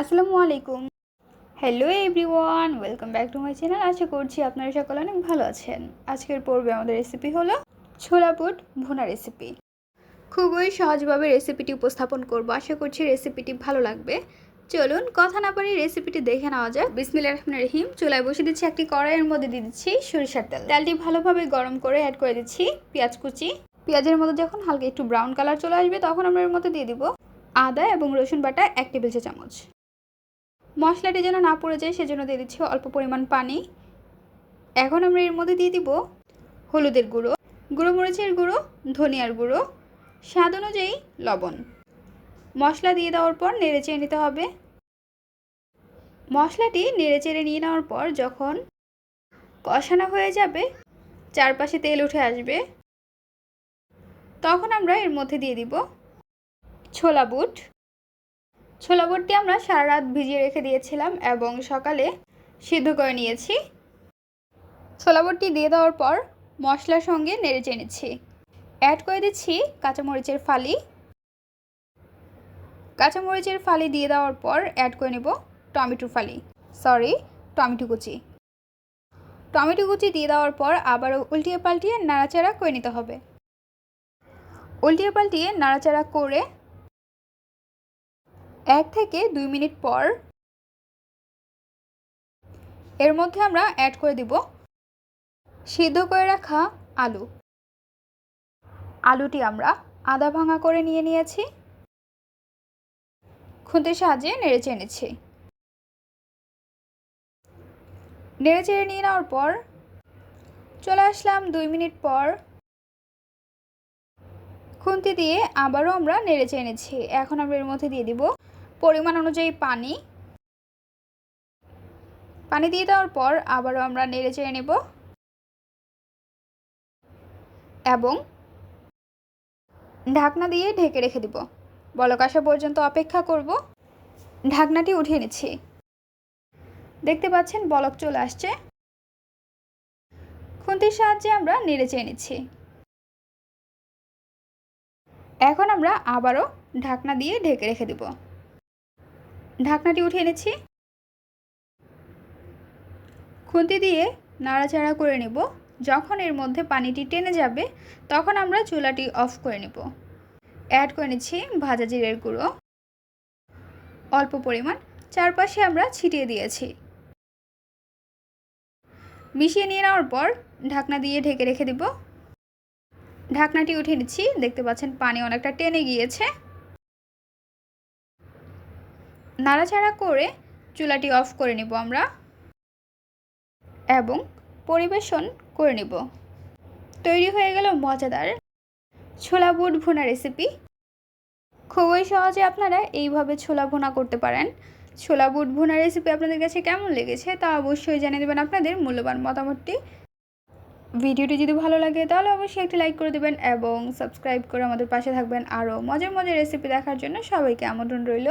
আসসালামু আলাইকুম। Hello everyone welcome back to my channel আশা করছি আপনারা সকলে অনেক ভালো আছেন। আজকের পর্বে আমাদের রেসিপি হলো ছোলা বুট ভুনা রেসিপি খুবই সহজভাবে রেসিপিটি উপস্থাপন করব। আশা করছি রেসিপিটি ভালো লাগবে। চলুন, কথা না পারি রেসিপিটি দেখে নেওয়া যাক। বিসমিল্লা রহমান রহিম, চুলায় বসে দিচ্ছি একটি কড়াইয়ের মধ্যে দিয়ে দিচ্ছি সরিষার তেল। তেলটি ভালোভাবে গরম করে অ্যাড করে দিচ্ছি পেঁয়াজ কুচি। পেঁয়াজের মধ্যে যখন হালকা একটু ব্রাউন কালার চলে আসবে, তখন আমরা এর মধ্যে দিয়ে দিব আদা এবং রসুন বাটা এক টেবিল চা চামচ মশলাটি যেন না পড়ে যায়, সেজন্য দিয়ে দিচ্ছি অল্প পরিমাণ পানি। এখন আমরা এর মধ্যে দিয়ে দিব হলুদের গুঁড়ো গুঁড়ো মরিচের গুঁড়ো, ধনিয়ার গুঁড়ো, স্বাদ অনুযায়ী লবণ। মশলা দিয়ে দেওয়ার পর নেড়ে চেড়ে নিতে হবে। মশলাটি নেড়ে চেড়ে নিয়ে নেওয়ার পর যখন কষানো হয়ে যাবে, চারপাশে তেল উঠে আসবে, তখন আমরা এর মধ্যে দিয়ে দিব ছোলা বুট। ছোলা বুটটি আমরা সারা রাত ভিজিয়ে রেখে দিয়েছিলাম এবং সকালে সিদ্ধ করে নিয়েছি। ছোলা বুটটি দিয়ে দেওয়ার পর মশলার সঙ্গে নেড়ে চেনেছি অ্যাড করে দিচ্ছি কাঁচামরিচের ফালি। কাঁচামরিচের ফালি দিয়ে দেওয়ার পর অ্যাড করে নেব টমেটো ফালি। সরি টমেটো কুচি। টমেটো কুচি দিয়ে দেওয়ার পর আবারও উল্টিয়ে পাল্টিয়ে নাড়াচাড়া করে নিতে হবে। উল্টিয়ে পাল্টিয়ে নাড়াচাড়া করে এক থেকে দুই মিনিট পর এর মধ্যে আমরা অ্যাড করে দিব সিদ্ধ করে রাখা আলু। আলুটি আমরা আদা ভাঙা করে নিয়ে নিয়েছি। খুন্তির সাহায্যে নেড়ে চেড়ে নিচ্ছি। নেড়ে চেড়ে নিয়ে নেওয়ার পর চলে আসলাম দুই মিনিট পর। খুন্তি দিয়ে আবারও আমরা নেড়ে চেড়ে নিচ্ছি। এখন আমরা এর মধ্যে দিয়ে দিব পরিমাণ অনুযায়ী পানি। পানি দিয়ে দেওয়ার পর আবারও আমরা নেড়ে চেড়ে নেব। এবং ঢাকনা দিয়ে ঢেকে রেখে দিব। বলক আসা পর্যন্ত অপেক্ষা করব। ঢাকনাটি উঠিয়ে নিচ্ছি। দেখতে পাচ্ছেন বলক চলে আসছে। খুন্তির সাহায্যে আমরা নেড়ে চেয়ে নিচ্ছি। এখন আমরা আবারও ঢাকনা দিয়ে ঢেকে রেখে দেব। ঢাকনাটি উঠিয়ে নিচ্ছি খুন্তি দিয়ে নাড়াচাড়া করে নেব। যখন এর মধ্যে পানিটি টেনে যাবে, তখন আমরা চুলাটি অফ করে নেব। অ্যাড করে নিচ্ছি ভাজা জিরের গুঁড়ো। অল্প পরিমাণ চারপাশে আমরা ছিটিয়ে দিয়েছি। মিশিয়ে নিয়ে নেওয়ার পর ঢাকনা দিয়ে ঢেকে রেখে দেব। ঢাকনাটি উঠে নিচ্ছি। দেখতে পাচ্ছেন পানি অনেকটা টেনে গিয়েছে। নাড়াচাড়া করে চুলাটি অফ করে নিব আমরা এবং পরিবেশন করে নিব। তৈরি হয়ে গেল মজাদার ছোলা বুট ভুনা রেসিপি খুবই সহজে আপনারা এইভাবে ছোলা ভুনা করতে পারেন। ছোলা বুট ভুনা রেসিপি আপনাদের কাছে কেমন লেগেছে তা অবশ্যই জানিয়ে দেবেন আপনাদের মূল্যবান মতামতটি। ভিডিওটি যদি ভালো লাগে তাহলে অবশ্যই একটি লাইক করে দেবেন এবং সাবস্ক্রাইব করে আমাদের পাশে থাকবেন। আরও মজার মজার রেসিপি দেখার জন্য সবাইকে আমন্ত্রণ রইল।